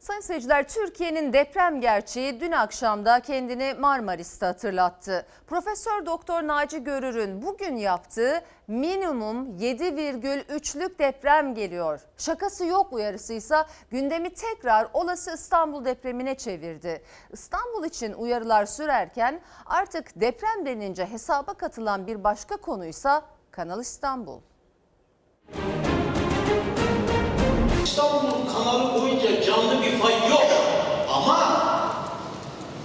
Sayın seyirciler Türkiye'nin deprem gerçeği dün akşamda kendini Marmaris'te hatırlattı. Profesör Doktor Naci Görür'ün bugün yaptığı minimum 7,3'lük deprem geliyor. Şakası yok uyarısıysa gündemi tekrar olası İstanbul depremine çevirdi. İstanbul için uyarılar sürerken artık deprem denince hesaba katılan bir başka konuysa Kanal İstanbul. İstanbul kanalı canlı bir fay yok. Ama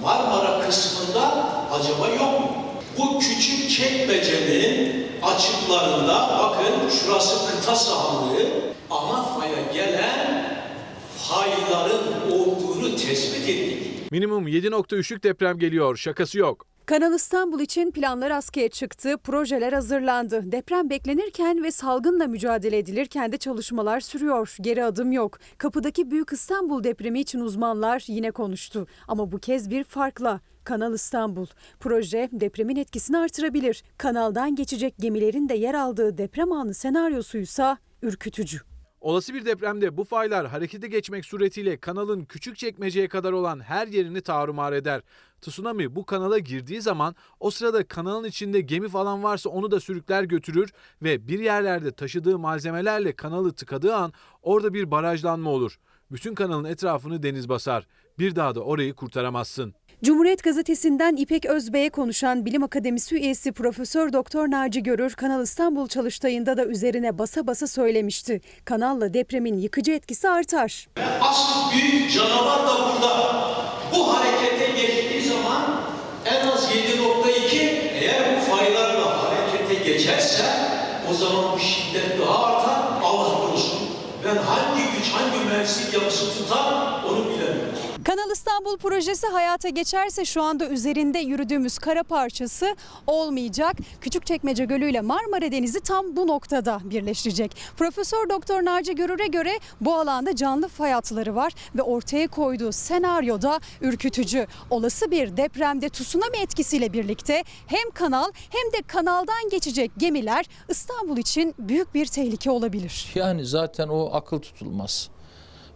Marmara kısmında acaba yok mu? Bu küçük çekmecenin açıklarında bakın şurası kıta sahanlığı ana faya gelen fayların olduğunu tespit ettik. Minimum 7.3'lük deprem geliyor. Şakası yok. Kanal İstanbul için planlar askıya çıktı, projeler hazırlandı. Deprem beklenirken ve salgınla mücadele edilirken de çalışmalar sürüyor. Geri adım yok. Kapıdaki Büyük İstanbul depremi için uzmanlar yine konuştu. Ama bu kez bir farkla. Kanal İstanbul. Proje depremin etkisini artırabilir. Kanaldan geçecek gemilerin de yer aldığı deprem anı senaryosuysa ürkütücü. Olası bir depremde bu faylar harekete geçmek suretiyle kanalın küçük çekmeceye kadar olan her yerini tarumar eder. Tsunami bu kanala girdiği zaman o sırada kanalın içinde gemi falan varsa onu da sürükler götürür ve bir yerlerde taşıdığı malzemelerle kanalı tıkadığı an orada bir barajlanma olur. Bütün kanalın etrafını deniz basar. Bir daha da orayı kurtaramazsın. Cumhuriyet Gazetesi'nden İpek Özbey'e konuşan Bilim Akademisi üyesi Profesör Doktor Naci Görür, Kanal İstanbul çalıştayında da üzerine basa basa söylemişti. Kanalla depremin yıkıcı etkisi artar. Asıl büyük canavar da burada. Bu harekete geçtiği zaman en az 7.2 eğer bu faylarla harekete geçerse o zaman bu şiddet daha artar. Allah korusun. Ben hangi güç, hangi mühendislik yapısı tutar onu İstanbul projesi hayata geçerse şu anda üzerinde yürüdüğümüz kara parçası olmayacak. Küçükçekmece Gölü ile Marmara Denizi tam bu noktada birleşecek. Profesör Doktor Naci Görür'e göre bu alanda canlı fay hatları var ve ortaya koyduğu senaryoda ürkütücü. Olası bir depremde tsunami etkisiyle birlikte hem kanal hem de kanaldan geçecek gemiler İstanbul için büyük bir tehlike olabilir. Yani zaten o akıl tutulmaz.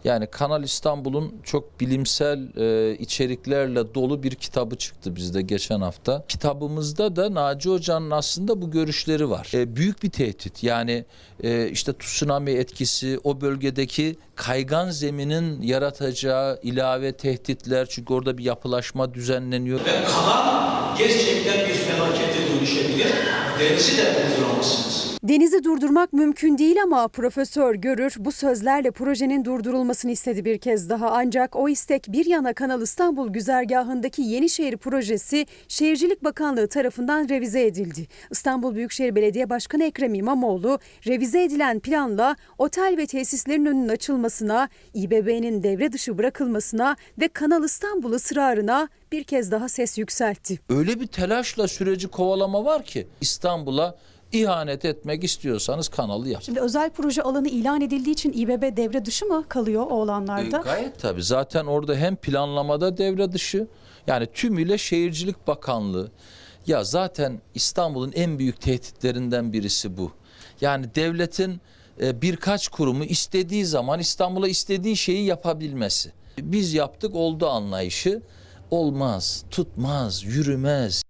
Yani Kanal İstanbul'un çok bilimsel e, içeriklerle dolu bir kitabı çıktı bizde geçen hafta. Kitabımızda da Naci Hoca'nın aslında bu görüşleri var. E, büyük bir tehdit. Yani e, işte tsunami etkisi, o bölgedeki kaygan zeminin yaratacağı ilave tehditler. Çünkü orada bir yapılaşma düzenleniyor. Ve kanal gerçekten bir felakete dönüşebilir. Denizi de durduramazsınız. Denizi durdurmak mümkün değil ama Profesör Görür bu sözlerle projenin durdurulmasını istedi bir kez daha. Ancak o istek bir yana Kanal İstanbul güzergahındaki Yenişehir projesi Şehircilik Bakanlığı tarafından revize edildi. İstanbul Büyükşehir Belediye Başkanı Ekrem İmamoğlu revize edilen planla otel ve tesislerin önünün açılmasına, İBB'nin devre dışı bırakılmasına ve Kanal İstanbul ısrarına bir kez daha ses yükseltti. Öyle bir telaşla süreci kovalama var ki İstanbul'a ihanet etmek istiyorsanız kanalı yap. Şimdi özel proje alanı ilan edildiği için İBB devre dışı mı kalıyor o E, alanlarda? gayet tabii. Zaten orada hem planlamada devre dışı yani tümüyle Şehircilik Bakanlığı. Ya zaten İstanbul'un en büyük tehditlerinden birisi bu. Yani devletin e, birkaç kurumu istediği zaman İstanbul'a istediği şeyi yapabilmesi. Biz yaptık oldu anlayışı olmaz, tutmaz, yürümez.